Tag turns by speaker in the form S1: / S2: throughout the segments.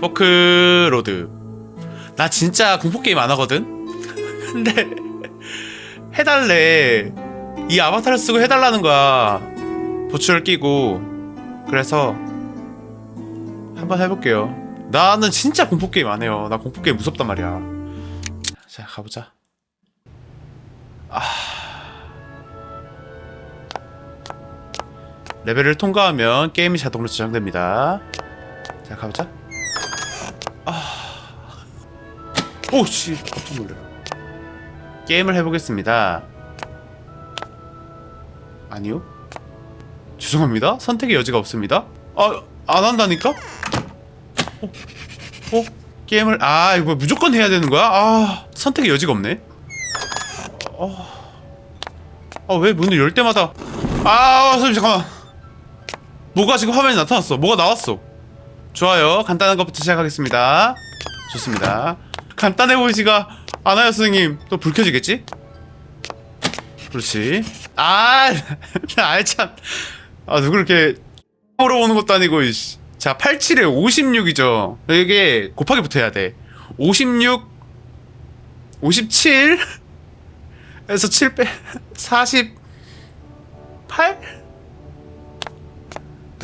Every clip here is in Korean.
S1: 포크로드. 나 진짜 공포게임 안 하거든? 근데 해달래. 이 아바타를 쓰고 해달라는 거야. 보츠를 끼고. 그래서 한번 해볼게요. 나는 진짜 공포게임 안 해요. 나 공포게임 무섭단 말이야. 자 가보자. 아... 레벨을 통과하면 게임이 자동으로 저장됩니다. 자 가보자 오씨. 깜짝 놀래 게임을 해보겠습니다. 아니요? 죄송합니다. 선택의 여지가 없습니다. 아 안 한다니까? 어, 어? 게임을 아 이거 무조건 해야 되는 거야? 아 선택의 여지가 없네. 어 아왜 문을 열 때마다 아 선생님 잠깐만. 뭐가 지금 화면에 나타났어? 뭐가 나왔어? 좋아요. 간단한 것부터 시작하겠습니다. 좋습니다 간단해 보이지가 않아요 선생님 또 불 켜지겠지? 그렇지 아 알참 아 누구 이렇게 물어보는 것도 아니고 이씨. 자 87에 56이죠 이게 곱하기부터 해야 돼56 57 에서 7 빼, 48?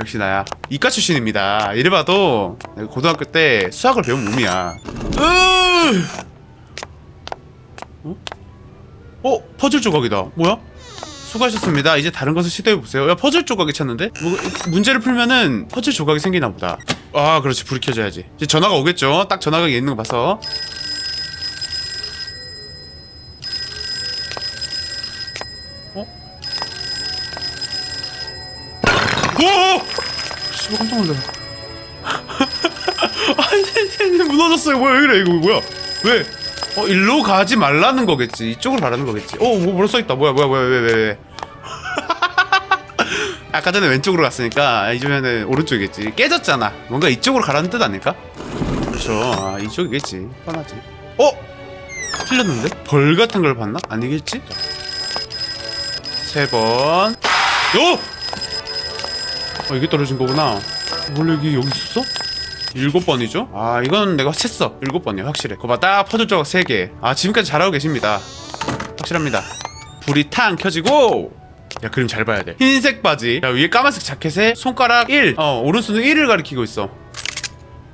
S1: 역시 나야. 이과 출신입니다. 이래 봐도 내가 고등학교 때 수학을 배운 몸이야. 으! 어? 어? 퍼즐 조각이다. 뭐야? 수고하셨습니다. 이제 다른 것을 시도해 보세요. 야 퍼즐 조각이 찾는데? 뭐, 문제를 풀면은 퍼즐 조각이 생기나 보다. 아 그렇지 불이 켜져야지. 이제 전화가 오겠죠. 딱 전화가 있는 거 봐서. 오! 씨발 깜짝 놀라. 아니 무너졌어요. 뭐야 왜 그래 이거 뭐야? 왜? 어 일로 가지 말라는 거겠지. 이쪽으로 가라는 거겠지. 어 뭐, 뭐로 써 있다. 뭐야 뭐야 뭐야 왜왜 왜? 왜. 아까 전에 왼쪽으로 갔으니까 이제는 오른쪽이겠지. 깨졌잖아. 뭔가 이쪽으로 가라는 뜻 아닐까? 그렇죠. 아, 이쪽이겠지. 뻔하지. 어? 틀렸는데? 벌 같은 걸 봤나? 아니겠지? 세 번. 요! 어, 이게 떨어진 거구나. 원래 이게 여기 있었어? 일곱 번이죠? 아, 이건 내가 셌어. 일곱 번이야, 확실해. 거봐, 딱 퍼즐 조각 세 개. 아, 지금까지 잘하고 계십니다. 확실합니다. 불이 탕 켜지고! 야, 그림 잘 봐야 돼. 흰색 바지. 야, 위에 까만색 자켓에 손가락 1. 어, 오른손은 1을 가리키고 있어.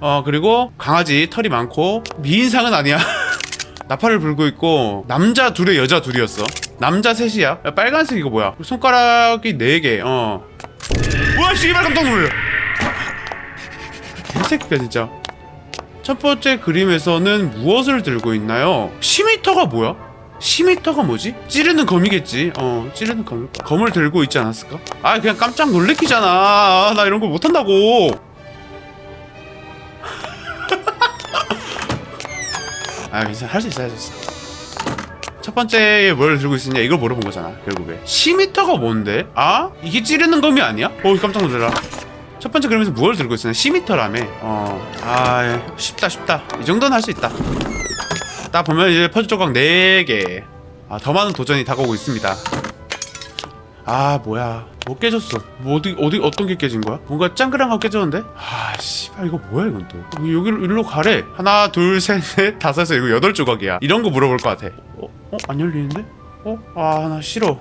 S1: 어, 그리고 강아지 털이 많고, 미인상은 아니야. 나팔을 불고 있고, 남자 둘에 여자 둘이었어. 남자 셋이야. 야, 빨간색 이거 뭐야? 손가락이 4개, 어. 우와 씨발 깜짝 놀래 개새끼가 진짜 첫 번째 그림에서는 무엇을 들고 있나요? 시미터가 뭐야? 시미터가 뭐지? 찌르는 검이겠지 어 찌르는 검 검을 들고 있지 않았을까? 아 그냥 깜짝 놀래키잖아 아, 나 이런 거 못한다고 아 괜찮아 할 수 있어 할 수 있어 첫 번째에 뭘 들고 있었냐? 이걸 물어본 거잖아 결국에. 시미터가 뭔데? 아? 이게 찌르는 검이 아니야? 어 깜짝 놀래라. 첫 번째 그림에서 무엇을 들고 있었냐? 시미터라며. 어아 쉽다 쉽다. 이 정도는 할 수 있다. 딱 보면 이제 퍼즐 조각 4개. 아 더 많은 도전이 다가오고 있습니다. 아 뭐야. 뭐 깨졌어? 뭐 어디 어디 어떤 게 깨진 거야? 뭔가 짱그랑하고 깨졌는데? 아 씨발 이거 뭐야 이건 또. 여기로 일로 가래. 하나 둘 셋 넷 다섯 여섯 여덟 조각이야. 이런 거 물어볼 것 같아. 어? 어? 안 열리는데? 어? 아 나 싫어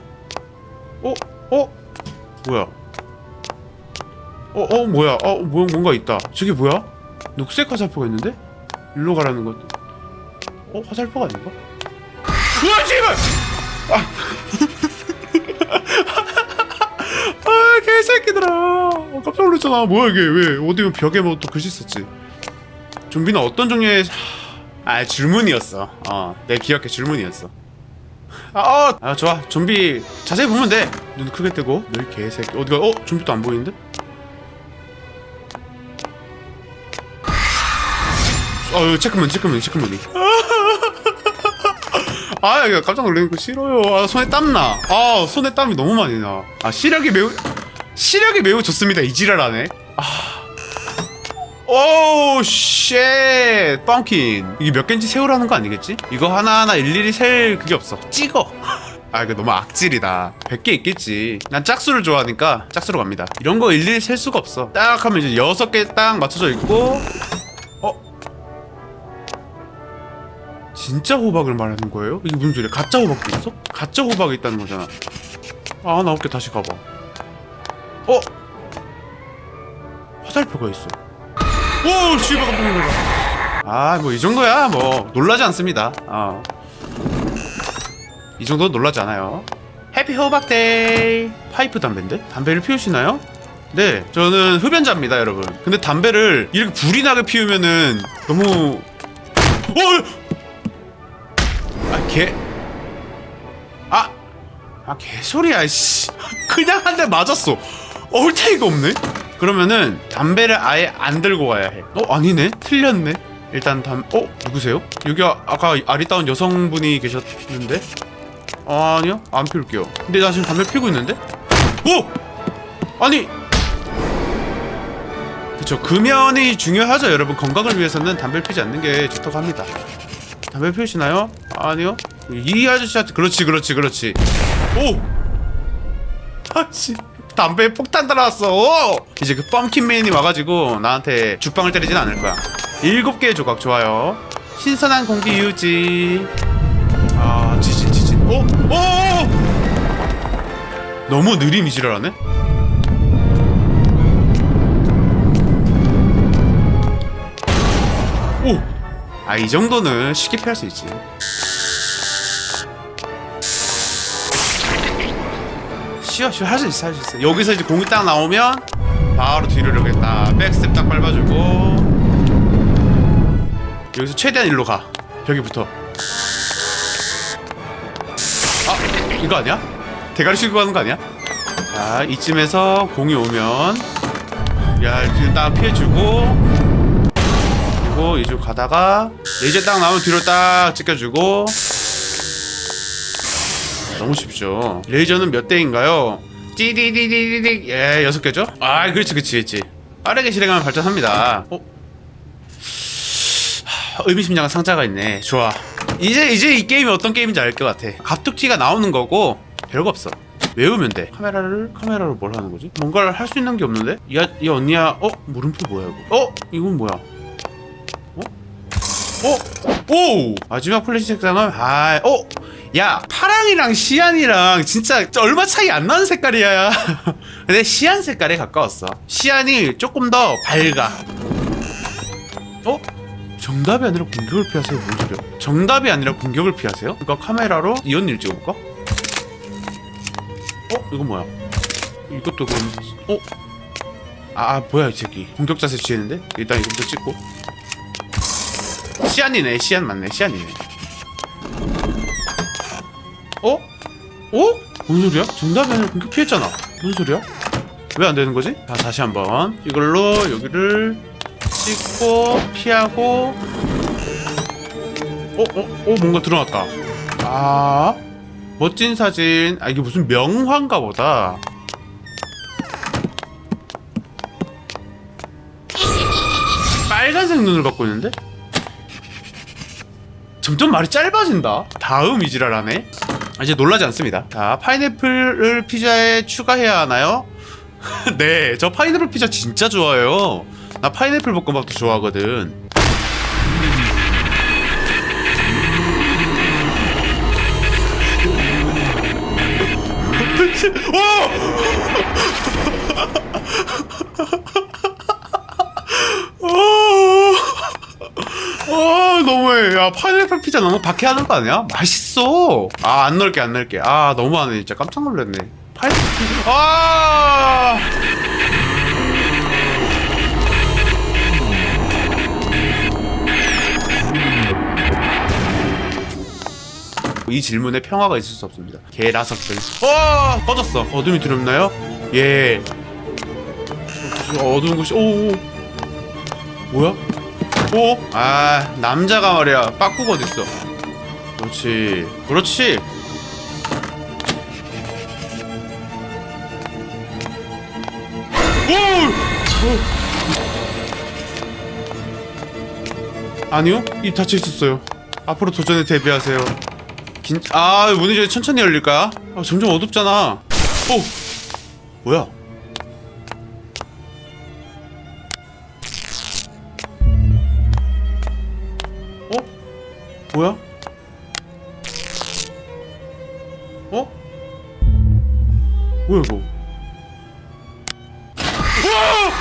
S1: 어? 어? 뭐야 어? 어 뭐야 어 뭐, 뭔가 있다 저게 뭐야? 녹색 화살표가 있는데? 일로 가라는 것 어? 화살표가 아닌가? 으아 씨발! 아 개새끼들아 어, 깜짝 놀랐잖아 뭐야 이게 왜 어디 벽에 뭐 또 글씨 썼지 좀비는 어떤 종류의 아 줄무늬였어 어내 기억에 줄무늬였어 아, 어! 아 좋아 좀비 자세히 보면 돼눈 크게 뜨고 늘 개새끼 어디가 어? 좀비 또안 보이는데? 어 체크문 체크문 체크문이 아, 이거 깜짝 놀라는 거 싫어요. 아, 손에 땀나. 아, 손에 땀이 너무 많이 나. 아, 시력이 매우, 시력이 매우 좋습니다. 이 지랄하네. 아. 오, 쉣. 뻥킨. 이게 몇 개인지 세우라는 거 아니겠지? 이거 하나하나 일일이 셀 그게 없어. 찍어. 아, 이거 너무 악질이다. 100개 있겠지. 난 짝수를 좋아하니까 짝수로 갑니다. 이런 거 일일이 셀 수가 없어. 딱 하면 이제 6개 딱 맞춰져 있고, 어? 진짜 호박을 말하는 거예요? 이게 무슨 소리야? 가짜 호박도 있어? 가짜 호박이 있다는 거잖아. 아, 나 어깨 다시 가봐. 어? 화살표가 있어. 오, 씨발 깜짝 놀라. 아, 뭐 이 정도야. 뭐 놀라지 않습니다. 어. 이 정도 놀라지 않아요. 해피 호박데이. 파이프 담배인데? 담배를 피우시나요? 네, 저는 흡연자입니다, 여러분. 근데 담배를 이렇게 불이 나게 피우면은 너무 어! 아, 개. 아! 아, 개소리야, 씨. 그냥 한 대 맞았어. 얼테이가 없네? 그러면은 담배를 아예 안 들고 가야 해. 어, 아니네? 틀렸네? 일단 담, 어? 누구세요? 여기 아, 아까 아리따운 여성분이 계셨는데? 아, 아니요? 안 피울게요. 근데 나 지금 담배 피우고 있는데? 오! 아니! 그쵸 금연이 중요하죠 여러분 건강을 위해서는 담배를 피지 않는 게 좋다고 합니다 담배 피우시나요? 아니요 이 아저씨한테 그렇지 그렇지 그렇지 오! 아씨 담배에 폭탄 달아왔어 오! 이제 그 펌킨맨이 와가지고 나한테 죽방을 때리진 않을 거야 일곱 개의 조각 좋아요 신선한 공기 유지 아 지진 지진 오! 오! 너무 느림 이 지랄하네 오! 아, 이 정도는 쉽게 피할 수 있지. 쉬어, 쉬어. 할 수 있어, 할 수 있어. 여기서 이제 공이 딱 나오면 바로 뒤로 이렇게 딱 백스텝 딱 밟아주고 여기서 최대한 일로 가. 붙어. 아, 이거 아니야? 대가리 씌고 가는 거 아니야? 자, 이쯤에서 공이 오면 야, 뒤로 딱 피해주고 그리고 이쪽 가다가 레이저 딱 나오면 뒤로 딱 찍혀주고 너무 쉽죠 레이저는 몇 대인가요? 띠디디디디디 예 여섯 개죠? 아 그렇지 그렇지 그렇지 빠르게 실행하면 발전합니다 어? 하, 의미심장한 상자가 있네 좋아 이제 이제 이 게임이 어떤 게임인지 알 것 같아 갑툭튀가 나오는 거고 별거 없어 외우면 돼 카메라를 카메라로 뭘 하는 거지? 뭔가를 할 수 있는 게 없는데? 이, 아- 이 언니야 어? 물음표 뭐야 이거 어? 이건 뭐야 어? 오! 마지막 플래시 색상은 아, 어? 야, 파랑이랑 시안이랑 진짜 얼마 차이 안 나는 색깔이야. 근데 시안 색깔에 가까웠어. 시안이 조금 더 밝아. 어? 정답이 아니라 공격을 피하세요. 뭔 소리야? 정답이 아니라 공격을 피하세요? 이거 카메라로 이 언니를 찍어볼까? 어? 이건 뭐야? 이것도 그럼 어? 아 뭐야 이 새끼 공격 자세 취했는데? 일단 이거부터 찍고 시안이네 시안 맞네 시안이네 어? 어? 뭔 소리야? 정답이 아니라 공격 피했잖아 뭔 소리야? 왜 안 되는 거지? 자 다시 한번 이걸로 여기를 찍고 피하고 어? 어? 어? 뭔가 들어왔다 아 멋진 사진 아 이게 무슨 명화인가 보다 빨간색 눈을 갖고 있는데? 점점 말이 짧아진다. 다음 이지랄하네. 아, 이제 놀라지 않습니다. 자, 파인애플을 피자에 추가해야 하나요? 네, 저 파인애플 피자 진짜 좋아해요. 나 파인애플 볶음밥도 좋아하거든. 오! 아 너무해 야 파인애플 피자 너무 박해하는 거 아니야? 맛있어 아 안 넣을게 안 넣을게 아 너무하네 진짜 깜짝 놀랐네 파인애플 피자 아이 질문에 평화가 있을 수 없습니다. 개라석들. 어! 꺼졌어. 어둠이 두렵나요? 예. 어두운 곳이. 오. 오. 뭐야? 오? 아 남자가 말이야 빠꾸가 어딨어 그렇지 그렇지 오! 아니요 입 닫혀 있었어요 앞으로 도전에 대비하세요 긴... 아 문이 좀 천천히 열릴까? 아, 점점 어둡잖아 오! 뭐야 어? 뭐야? 뭐야 이거? 우와!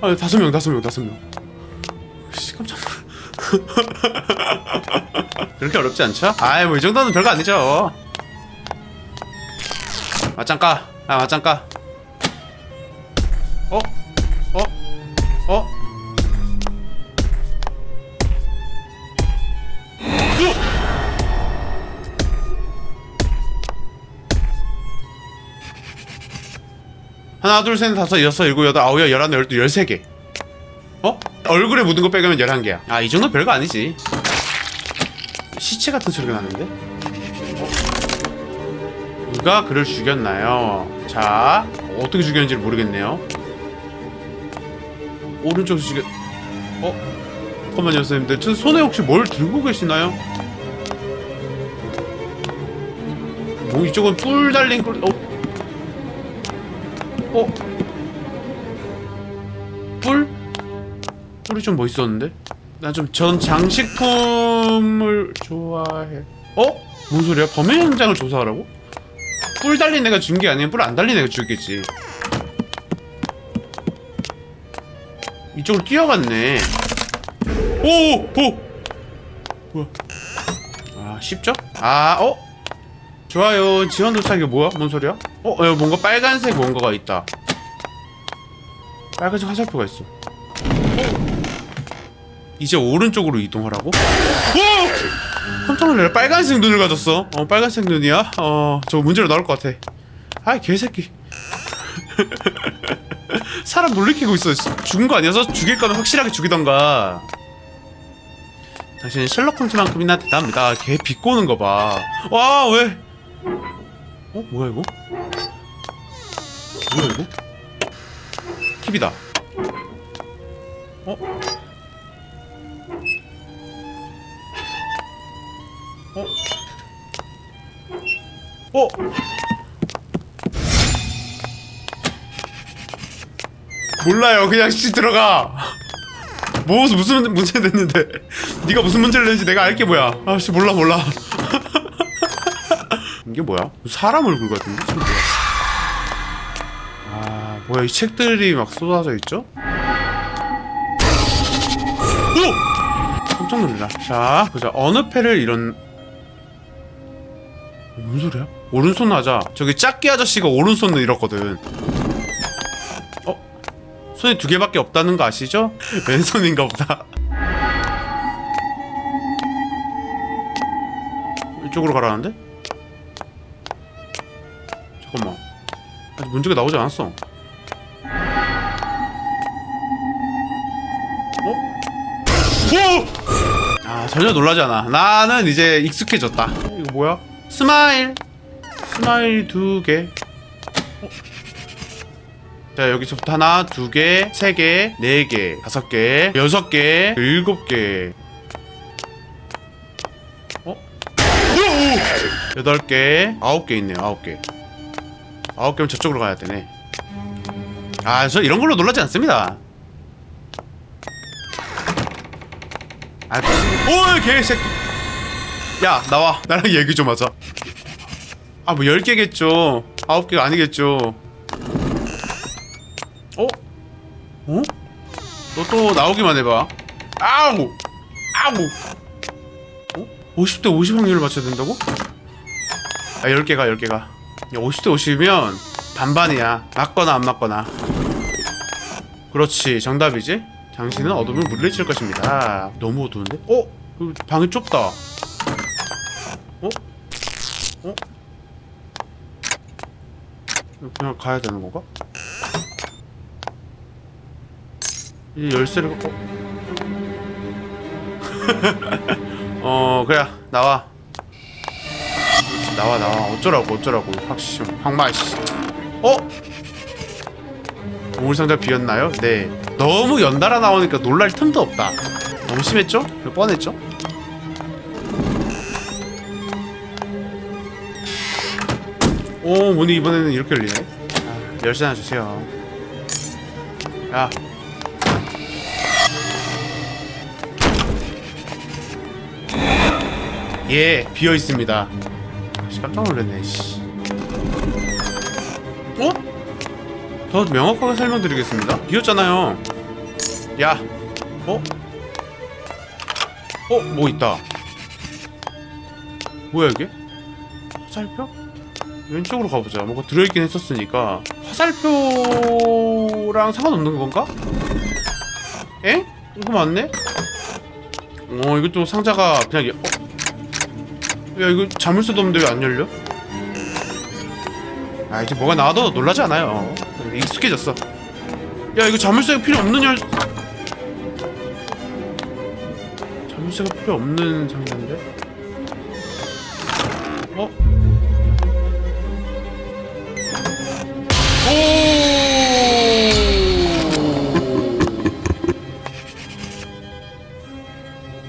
S1: 오! 아 다섯 명 다섯 명 다섯 명. 씨 깜짝 놀라. 그렇게 어렵지 않죠? 아이 뭐 이 정도는 별거 아니죠. 맞짱 까. 아 맞짱 까. 하나 둘셋 다섯 여섯 일곱 여덟 아홉 열 열하나 열두 열세 개 어? 얼굴에 묻은 거 빼가면 열한 개야 아 이 정도 별거 아니지 시체 같은 소리가 나는데? 어? 누가 그를 죽였나요? 자 어떻게 죽였는지 모르겠네요 오른쪽에서 죽였... 어? 잠깐만요 선생님들 저 손에 혹시 뭘 들고 계시나요? 뭐 이쪽은 뿔 달린 꿀... 어? 어? 뿔? 뿔이 좀 멋있었는데? 난좀전 장식품을 좋아해. 어? 뭔 소리야? 범행 현장을 조사하라고? 뿔 달린 애가 준 게 아니면 뿔 안 달린 애가 죽겠지. 이쪽으로 뛰어갔네. 오! 오! 뭐야? 아, 쉽죠? 아, 어? 좋아요. 지원 도착이 뭐야? 뭔 소리야? 어, 여기 뭔가 빨간색 뭔가가 있다. 빨간색 화살표가 있어. 어? 이제 오른쪽으로 이동하라고? 오! 깜짝 놀래. 빨간색 눈을 가졌어. 어, 빨간색 눈이야? 어, 저 문제로 나올 것 같아. 아이, 개새끼. 사람 놀래키고 있어. 죽은 거 아니어서 죽일 거는 확실하게 죽이던가. 당신은 셜록 홈즈만큼이나 대단합니다. 걔 비꼬는 거 봐. 와, 왜? 어? 뭐야 이거? 뭐야 이거? 팁이다. 어? 어? 어? 몰라요. 그냥 씨 들어가. 뭐 무슨 문제 냈는데 네가 무슨 문제를 냈는지 내가 알게 뭐야. 아씨 몰라 몰라. 이게 뭐야? 사람 얼굴 같은데? 이게 뭐야? 아 뭐야 이 책들이 막 쏟아져 있죠? 오! 깜짝 놀라. 자 보자 어느 패를 이런 뭔 소리야? 오른손 하자. 저기 짝기 아저씨가 오른손을 잃었거든. 어? 손이 두 개밖에 없다는 거 아시죠? 왼손인가 보다. 이쪽으로 가라는데? 잠깐만. 아직 문제가 나오지 않았어. 어? 오! 아 전혀 놀라지 않아. 나는 이제 익숙해졌다. 이거 뭐야? 스마일. 스마일 두 개. 어? 자 여기서부터 하나, 두 개, 세 개, 네 개, 다섯 개, 여섯 개, 일곱 개. 어? 오! 여덟 개, 아홉 개 있네요. 아홉 개. 아홉 개면 저쪽으로 가야 되네. 아, 저 이런 걸로 놀라지 않습니다. 아, 오, 개새끼. 야, 나와. 나랑 얘기 좀 하자. 아, 뭐 10개겠죠. 9개가 아니겠죠. 어? 어? 너 또 나오기만 해봐. 아우! 아우! 어? 50대 50 확률을 맞춰야 된다고? 아, 10개가, 10개가. 야, 50대 50이면 반반이야. 맞거나 안 맞거나. 그렇지, 정답이지? 당신은 어둠을 물리칠 것입니다. 너무 어두운데? 어? 여기 방이 좁다. 어? 어? 그냥 가야 되는 건가? 이 열쇠를 어? 어 그래 나와 나와 나와. 어쩌라고 어쩌라고. 확실 황마 씨. 어? 보물 상자 비었나요? 네. 너무 연달아 나오니까 놀랄 틈도 없다. 너무 심했죠? 뻔했죠? 오 문이 이번에는 이렇게 열리네. 아, 열쇠 하나 주세요. 야. 예 비어 있습니다 씨, 깜짝 놀랐네 씨. 어? 더 명확하게 설명드리겠습니다 비었잖아요 야 어? 어? 뭐 있다 뭐야 이게? 화살표? 왼쪽으로 가보자 뭔가 들어있긴 했었으니까 화살표랑 상관없는 건가? 에? 이거 맞네? 어 이것도 상자가 그냥 예- 어? 야 이거 자물쇠도 없는데 왜 안 열려? 아 이제 뭐가 나와도 놀라지 않아요 익숙해졌어 야 이거 자물쇠가 필요 없는 열 자물쇠가 필요 없는 상자인데? 어? 오!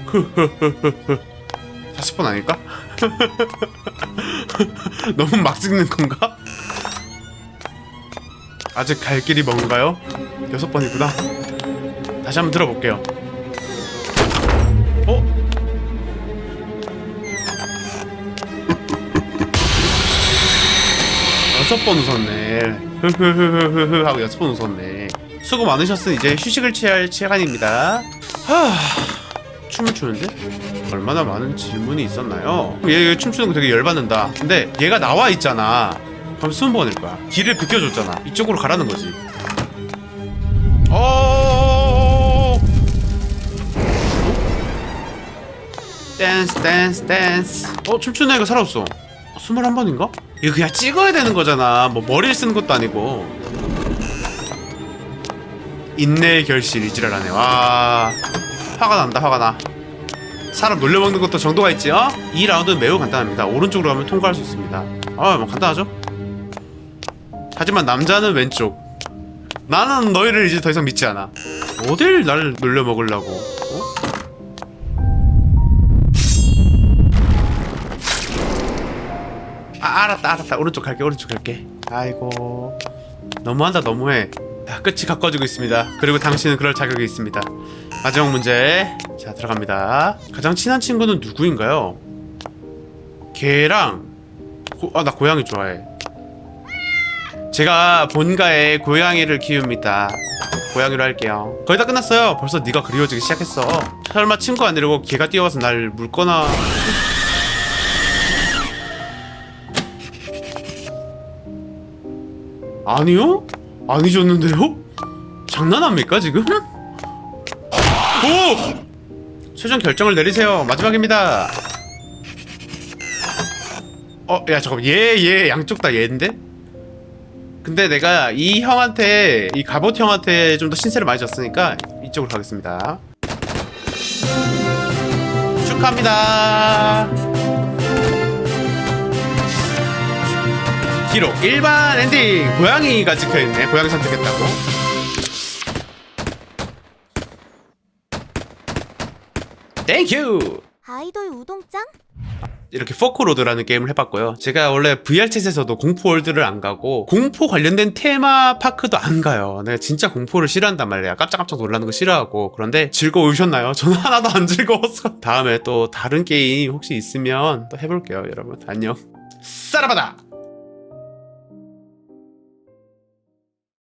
S1: 다 섯번 아닐까? 너무 막 찍는 건가? 아직 갈 길이 먼가요? 여섯 번이구나. 다시 한번 들어볼게요. 어? 여섯 번 웃었네. 흐흐흐흐흐 하고 여섯 번 웃었네. 수고 많으셨으니 이제 휴식을 취할 시간입니다. 하... 춤을 추는데? 얼마나 많은 질문이 있었나요? 얘, 얘 춤추는 거 되게 열받는다. 근데 얘가 나와 있잖아. 그럼 숨 번일 거야. 길을 비켜줬잖아. 이쪽으로 가라는 거지. 어. 댄스 댄스 댄스. 어 춤추는 애가 살아없어. 스물한 번인가? 이거 그냥 찍어야 되는 거잖아. 뭐 머리를 쓰는 것도 아니고. 인내의 결실 이 지랄하네. 와. 화가 난다 화가 나. 사람 놀려먹는 것도 정도가 있지 어? 이 라운드는 매우 간단합니다. 오른쪽으로 가면 통과할 수 있습니다. 아뭐 간단하죠? 하지만 남자는 왼쪽. 나는 너희를 이제 더 이상 믿지 않아. 어딜 나를 놀려먹으려고 어? 아 알았다 알았다. 오른쪽 갈게 오른쪽 갈게. 아이고. 너무한다 너무해. 다 끝이 가까워지고 있습니다. 그리고 당신은 그럴 자격이 있습니다 마지막 문제 자 들어갑니다 가장 친한 친구는 누구인가요? 걔랑 아 나 고양이 좋아해 제가 본가에 고양이를 키웁니다 고양이로 할게요 거의 다 끝났어요 벌써 네가 그리워지기 시작했어 설마 친구 안 데리고 걔가 뛰어와서 날 물거나 아니요? 아니셨는데요? 장난합니까 지금? 오! 최종 결정을 내리세요. 마지막입니다. 어, 야 잠깐, 얘, 얘 양쪽 다 얘인데? 근데 내가 이 형한테, 이 갑옷 형한테 좀 더 신세를 많이 졌으니까 이쪽으로 가겠습니다. 축하합니다. 기록 일반 엔딩 고양이가 찍혀있네 고양이 선택했다고 땡큐
S2: 아이돌 우동짱?
S1: 이렇게 포크로드라는 게임을 해봤고요. 제가 원래 VR챗에서도 공포월드를 안 가고 공포 관련된 테마파크도 안 가요. 내가 진짜 공포를 싫어한단 말이야 깜짝깜짝 놀라는 거 싫어하고. 그런데 즐거우셨나요? 저는 하나도 안 즐거웠어. 다음에 또 다른 게임 혹시 있으면 또 해볼게요 여러분. 안녕. 싸라바다